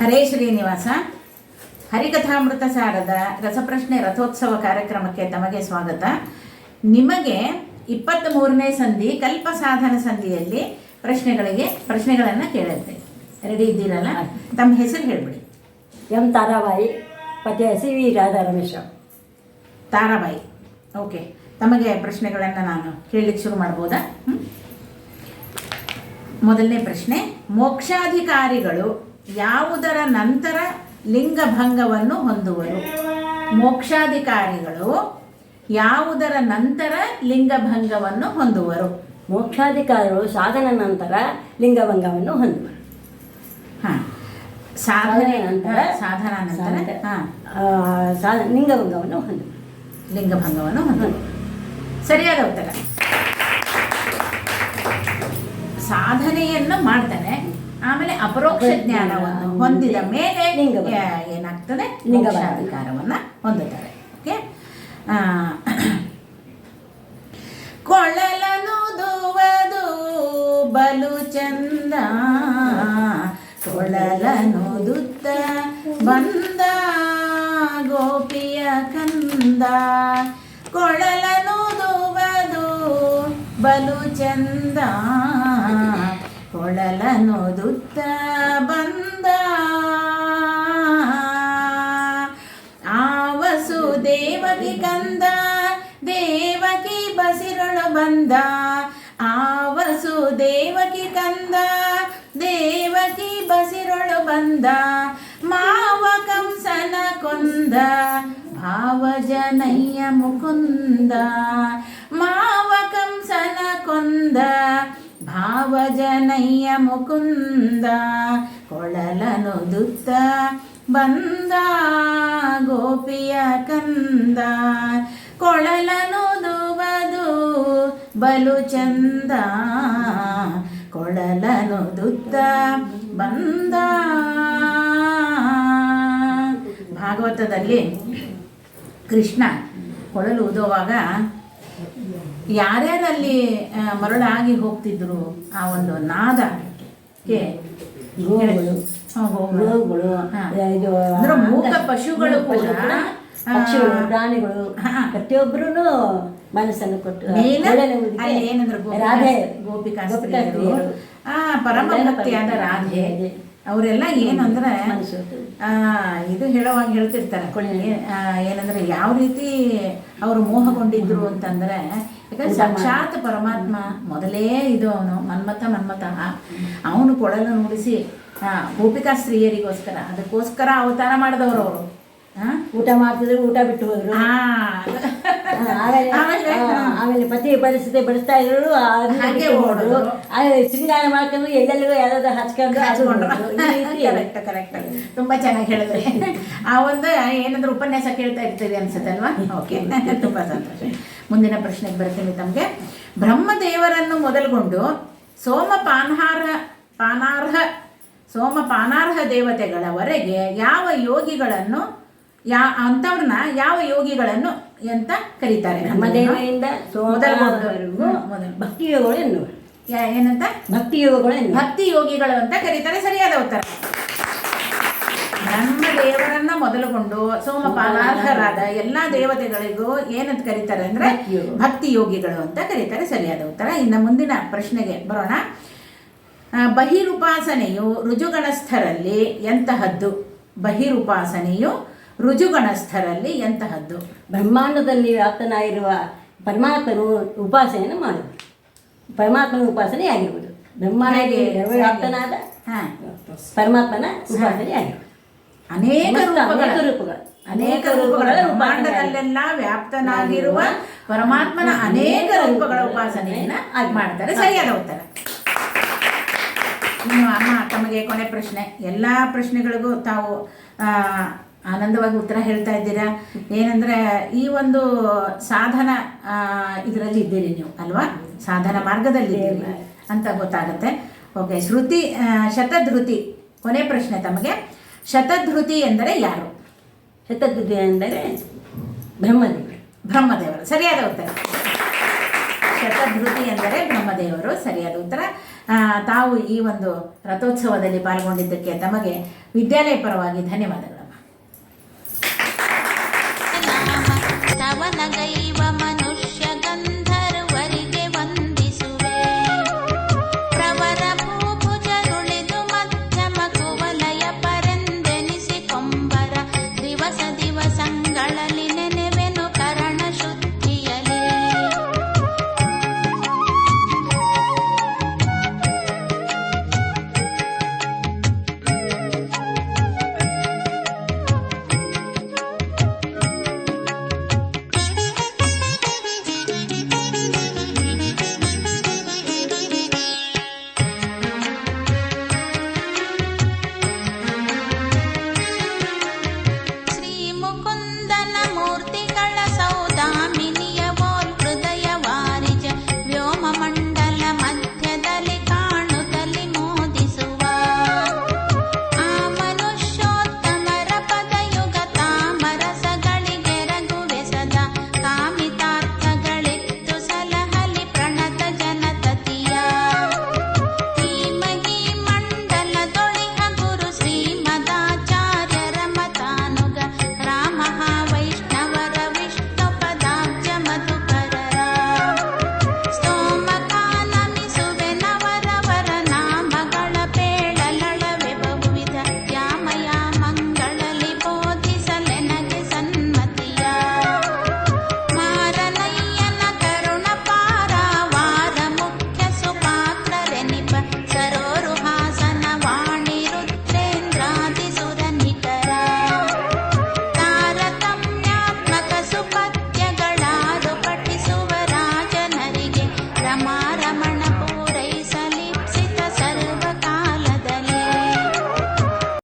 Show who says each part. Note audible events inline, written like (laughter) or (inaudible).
Speaker 1: ಹರೇ ಶ್ರೀನಿವಾಸ ಹರಿಕಥಾಮೃತ ಸಾರದ ರಸಪ್ರಶ್ನೆ ರಥೋತ್ಸವ ಕಾರ್ಯಕ್ರಮಕ್ಕೆ ತಮಗೆ ಸ್ವಾಗತ. ನಿಮಗೆ ಇಪ್ಪತ್ತ್ ಮೂರನೇ ಸಂಧಿ ಕಲ್ಪ ಸಾಧನ ಸಂಧಿಯಲ್ಲಿ ಪ್ರಶ್ನೆಗಳಿಗೆ ಪ್ರಶ್ನೆಗಳನ್ನು ಕೇಳುತ್ತೆ. ರೆಡಿ ಇದ್ದೀರಲ್ಲ? ತಮ್ಮ ಹೆಸರು ಹೇಳ್ಬಿಡಿ.
Speaker 2: ಎಂ ತಾರಾಬಾಯಿ ಪತಿ C V Radha Ramesha
Speaker 1: Tarabai. Okay. ತಮಗೆ ಪ್ರಶ್ನೆಗಳನ್ನು ನಾನು ಕೇಳಲಿಕ್ಕೆ ಶುರು ಮಾಡ್ಬೋದಾ? ಮೊದಲನೇ ಪ್ರಶ್ನೆ ಮೋಕ್ಷಾಧಿಕಾರಿಗಳು ಯಾವುದರ ನಂತರ ಲಿಂಗಭಂಗವನ್ನು ಹೊಂದುವರು? ಮೋಕ್ಷಾಧಿಕಾರಿಗಳು ಯಾವುದರ ನಂತರ ಲಿಂಗಭಂಗವನ್ನು ಹೊಂದುವರು?
Speaker 2: ಮೋಕ್ಷಾಧಿಕಾರಿಗಳು ಸಾಧನ ನಂತರ ಲಿಂಗಭಂಗವನ್ನು ಹೊಂದುವರು.
Speaker 1: ಹಾಂ. ಸಾಧನೆ
Speaker 2: ನಂತರ
Speaker 1: ಸಾಧನ ನಂತರ ಹಾಂ.
Speaker 2: ಲಿಂಗಭಂಗವನ್ನು ಹೊಂದುವರು.
Speaker 1: ಲಿಂಗಭಂಗವನ್ನು ಹೊಂದುವರು. ಸರಿಯಾದ ಉತ್ತರ. ಸಾಧನೆಯನ್ನು ಮಾಡ್ತಾನೆ. ಆಮೇಲೆ ಅಪರೋಕ್ಷ ಜ್ಞಾನವನ್ನು ಹೊಂದಿದ ಮೇಲೆ. ಏನಾಗ್ತದೆ. ಲಿಂಗಾಧಿಕಾರವನ್ನ ಹೊಂದುತ್ತಾರೆ. ಓಕೆ? ಕೊಳಲನುದುವುದು ಬಲು ಚಂದ. ಕೊಳಲನುದುತ್ತ ಬಂದ ಗೋಪಿಯ ಕಂದ. ಕೊಳಲನುದುವುದು ಬಲು ಚಂದ. ಕೊಳಲನುದುತ್ತ ಬಂದ ಆವಸು ದೇವಕಿ ಕಂದ ದೇವಕಿ ಬಸಿರಳು ಬಂದ ಆವಸು ದೇವಕಿ ಕಂದ ದೇವಕಿ ಬಸಿರಳು ಬಂದ ಮಾವ ಕಂಸನ ಕೊಂದ ಭಾವಜನಯ್ಯ ಮುಕುಂದ ಮಾವ ಕಂಸನ ಕೊಂದ ಭಾವಜನಯ್ಯ ಮುಕುಂದ ಕೊಳಲನು ದುತ್ತ ಬಂದ ಗೋಪಿಯ ಕಂದ. ಕೊಳಲನುದುವದು ಬಲು ಚಂದ ಕೊಳಲನು ದುತ್ತ ಬಂದ. ಭಾಗವತದಲ್ಲಿ ಕೃಷ್ಣ ಕೊಳಲು ಊದುವಾಗ ಯಾರ್ಯಾರಲ್ಲಿ ಮರಳಾಗಿ ಹೋಗ್ತಿದ್ರು ಆ ಒಂದು ನಾದ
Speaker 2: ಗೋವುಗಳು
Speaker 1: ಅಂದ್ರೆ ಮೂಕ ಪಶುಗಳು ಕೂಡ
Speaker 2: ಪಕ್ಷಿಗಳು ಪ್ರಾಣಿಗಳು ಪ್ರತಿಯೊಬ್ಬರು ಮನಸ್ಸನ್ನು ಕೊಟ್ಟು
Speaker 1: ಏನಂದ್ರೆ
Speaker 2: ರಾಧೆ
Speaker 1: ಗೋಪಿಕಾ ಆ ಪರಮ ಭಕ್ತಿಯಾದ ರಾಧೆ. ಅವರೆಲ್ಲ ಏನಂದ್ರೆ ಇದು ಹೇಳುವಾಗ ಹೇಳ್ತಿರ್ತಾರೆ. ಏನಂದ್ರೆ ಯಾವ ರೀತಿ ಅವರು ಮೋಹಗೊಂಡಿದ್ರು ಅಂತಂದ್ರೆ ಯಾಕಂದ್ರೆ ಸಾಕ್ಷಾತ್ ಪರಮಾತ್ಮ ಮೊದಲೇ ಇದು ಅವನು ಮನ್ಮಥ ಮನ್ಮಥ. ಅವನು ಕೊಳಲು ನುಡಿಸಿ ಹಾ ಗೋಪಿಕಾ ಸ್ತ್ರೀಯರಿಗೋಸ್ಕರ ಅದಕ್ಕೋಸ್ಕರ ಅವತಾರ ಮಾಡಿದವರು ಅವರು.
Speaker 2: ಊಟ ಮಾಡ್ತಿದ್ರು ಊಟ ಬಿಟ್ಟು ಹೋದ್ರು. ಆ, ಆಮೇಲೆ ಪತಿ ಪರಿಸ್ಥಿತಿ ಬಡಿಸ್ತಾ ಇದ್ರು
Speaker 1: ಹಾಗೆ.
Speaker 2: ಆಮೇಲೆ ಶೃಂಗಾರ ಮಾಡ್ಕೊಂಡು ಎಲ್ಲೆಲ್ಲಿಗೂ ಯಾವ್ದಾದ್ರು ಹಚ್ಕೊಂಡು ಹಚ್ಕೊಂಡ್ರು
Speaker 1: ಕರೆಕ್ಟ್ ಕರೆಕ್ಟ್ ತುಂಬಾ ಚೆನ್ನಾಗಿ ಹೇಳಿದ್ರೆ. ಆ ಒಂದು ಏನಂದ್ರೆ ಉಪನ್ಯಾಸ ಕೇಳ್ತಾ ಇರ್ತೀರಿ ಅನ್ಸುತ್ತೆ ಅಲ್ವಾ ಓಕೆ (laughs) ತುಂಬಾ ಸಂತೋಷ. ಮುಂದಿನ ಪ್ರಶ್ನೆಗೆ ಬರ್ತೀನಿ ತಮಗೆ. ಬ್ರಹ್ಮದೇವರನ್ನು ಮೊದಲುಗೊಂಡು ಸೋಮ ಪಾನಹಾರ ಪಾನಾರ್ಹ ಸೋಮ ಪಾನಾರ್ಹ ದೇವತೆಗಳವರೆಗೆ ಯಾವ ಯೋಗಿಗಳನ್ನು ಯಾ ಅಂಥವ್ರನ್ನ ಯಾವ ಯೋಗಿಗಳನ್ನು ಅಂತ ಕರೀತಾರೆ.
Speaker 2: ನಮ್ಮ
Speaker 1: ದೇವರಿಂದ
Speaker 2: ಭಕ್ತಿ ಯೋಗಗಳು
Speaker 1: ಎನ್ನುವ ಏನಂತ?
Speaker 2: ಭಕ್ತಿ ಯೋಗಗಳು
Speaker 1: ಭಕ್ತಿ ಯೋಗಿಗಳು ಅಂತ ಕರೀತಾರೆ ಸರಿಯಾದ ಉತ್ತರ. ನಮ್ಮ ದೇವರನ್ನ ಮೊದಲುಗೊಂಡು ಸೋಮಪಾಲಾರ್ಹರಾದ ಎಲ್ಲಾ ದೇವತೆಗಳಿಗೂ ಏನಂತ ಕರೀತಾರೆ ಅಂದ್ರೆ
Speaker 2: ಭಕ್ತಿ
Speaker 1: ಯೋಗಿಗಳು. ಅಂತ ಕರೀತಾರೆ ಸರಿಯಾದ ಉತ್ತರ. ಇನ್ನು ಮುಂದಿನ ಪ್ರಶ್ನೆಗೆ ಬರೋಣ. ಬಹಿರುಪಾಸನೆಯು ರುಜುಗಣಸ್ಥರಲ್ಲಿ ಎಂತಹದ್ದು? ಬಹಿರುಪಾಸನೆಯು ರುಜುಗಣಸ್ಥರಲ್ಲಿ ಎಂತಹದ್ದು?
Speaker 2: ಬ್ರಹ್ಮಾಂಡದಲ್ಲಿ ವ್ಯಾಪ್ತನಾಗಿರುವ ಪರಮಾತ್ಮನು ಉಪಾಸನೆಯನ್ನು ಮಾಡುವುದು. ಪರಮಾತ್ಮನ ಉಪಾಸನೆ ಆಗಿರುವುದು.
Speaker 1: ಬ್ರಹ್ಮಾಂಡಕ್ಕೆ?
Speaker 2: ವ್ಯಾಪ್ತನಾದ
Speaker 1: ಹಾ.
Speaker 2: ಪರಮಾತ್ಮನ ಉಪಾಸನೆ ಆಗಿರುವುದು.
Speaker 1: ಅನೇಕ ರೂಪಗಳ.
Speaker 2: ಅನೇಕ ರೂಪಗಳು.
Speaker 1: ಬ್ರಹ್ಮಾಂಡದಲ್ಲೆಲ್ಲ ವ್ಯಾಪ್ತನಾಗಿರುವ ಪರಮಾತ್ಮನ ಅನೇಕ ರೂಪಗಳ ಉಪಾಸನೆಯನ್ನ ಅದು ಮಾಡ್ತಾರೆ. ಸರಿಯಾದ ಉತ್ತರ. ಇನ್ನು ಅಮ್ಮ ತಮಗೆ ಕೊನೆ ಪ್ರಶ್ನೆ. ಎಲ್ಲ ಪ್ರಶ್ನೆಗಳಿಗೂ ತಾವು ಆನಂದವಾಗಿ ಉತ್ತರ ಹೇಳ್ತಾ ಇದ್ದೀರಾ? ಏನಂದ್ರೆ ಈ ಒಂದು ಸಾಧನ ಇದರಲ್ಲಿ ಇದ್ದೀರಿ ನೀವು ಅಲ್ವಾ? ಸಾಧನ ಮಾರ್ಗದಲ್ಲಿ ಇದ್ದೀರಿ ಅಂತ ಗೊತ್ತಾಗುತ್ತೆ. ಓಕೆ ಶ್ರುತಿ ಶತಧೃತಿ ಕೊನೆ ಪ್ರಶ್ನೆ ತಮಗೆ. ಶತಧೃತಿ ಎಂದರೆ ಯಾರು?
Speaker 2: ಶತಧೃತಿ ಎಂದರೆ ಬ್ರಹ್ಮದೇವರು.
Speaker 1: ಬ್ರಹ್ಮದೇವರು ಸರಿಯಾದ ಉತ್ತರ. ಶತಧೃತಿ ಎಂದರೆ ಬ್ರಹ್ಮದೇವರು ಸರಿಯಾದ ಉತ್ತರ. ತಾವು ಈ ಒಂದು ರಥೋತ್ಸವದಲ್ಲಿ ಪಾಲ್ಗೊಂಡಿದ್ದಕ್ಕೆ ತಮಗೆ ವಿದ್ಯಾಲಯ ಪರವಾಗಿ ಧನ್ಯವಾದಗಳಮ್ಮ
Speaker 3: ನಾಮ ಶ್ರವಣಗೈವ ಮನ